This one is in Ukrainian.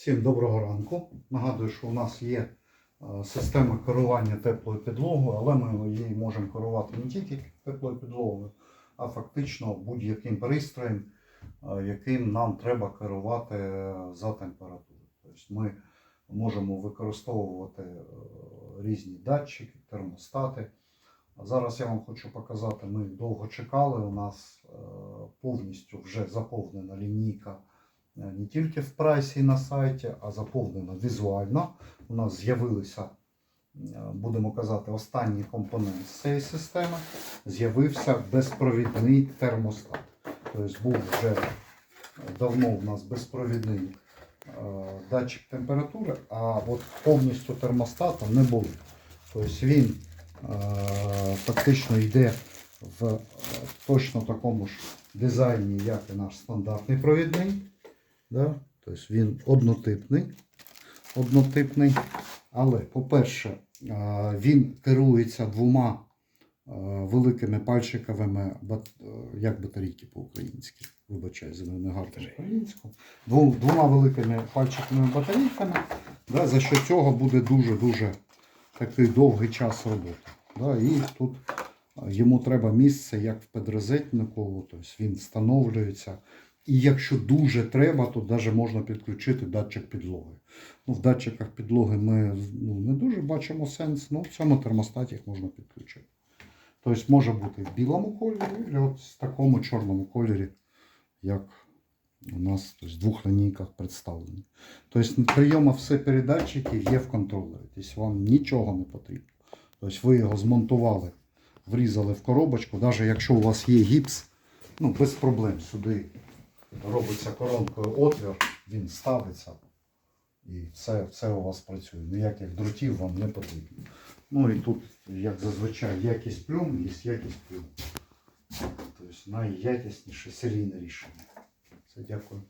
Всім доброго ранку. Нагадую, що у нас є е, система керування теплою підлогою, але ми її можемо керувати не тільки теплою підлогою, а фактично будь-яким пристроєм, е, яким нам треба керувати е, за температурою. Тобто ми можемо використовувати різні датчики, термостати. Зараз я вам хочу показати, ми довго чекали. У нас повністю вже заповнена лінійка не тільки в прайсі і на сайті, а заповнена візуально. У нас з'явилися, е, будемо казати, останній компонент з цієї системи. З'явився безпровідний термостат. Тобто був вже давно у нас безпровідний е, датчик температури, а от повністю термостата не було. Тобто він е, фактично йде в е, точно такому ж дизайні, як і наш стандартний провідний. Да? Тобто він однотипний. однотипний. Але, по-перше, е, він керується двома е, великими пальчиковими, е, як батарейки по-українськи. Вибачаю, за мене гарно українську. Двом- Двома великими пальчиковими батарейками. Да, за що цього буде дуже-дуже такий довгий час роботи. Да, і тут йому треба місце, як в підрозетнику, тобто він встановлюється. І якщо дуже треба, то навіть можна підключити датчик підлоги. Ну, в датчиках підлоги ми ну, не дуже бачимо сенс, але в цьому термостаті їх можна підключити. Тобто може бути в білому кольорі, або от в такому чорному кольорі, як у нас тобто, в двох лінійках представлені. Тобто прийома все передатчиків є в контролері. Тобто вам нічого не потрібно. Тобто ви його змонтували, врізали в коробочку, навіть якщо у вас є гіпс, ну без проблем сюди робиться коронкою отвір, він ставиться і все, все у вас працює. Ніяких дротів вам не потрібно. Ну і тут, як зазвичай, якість плюм, є якість плюм. Тобто найякісніше серійне рішення. Все, дякую.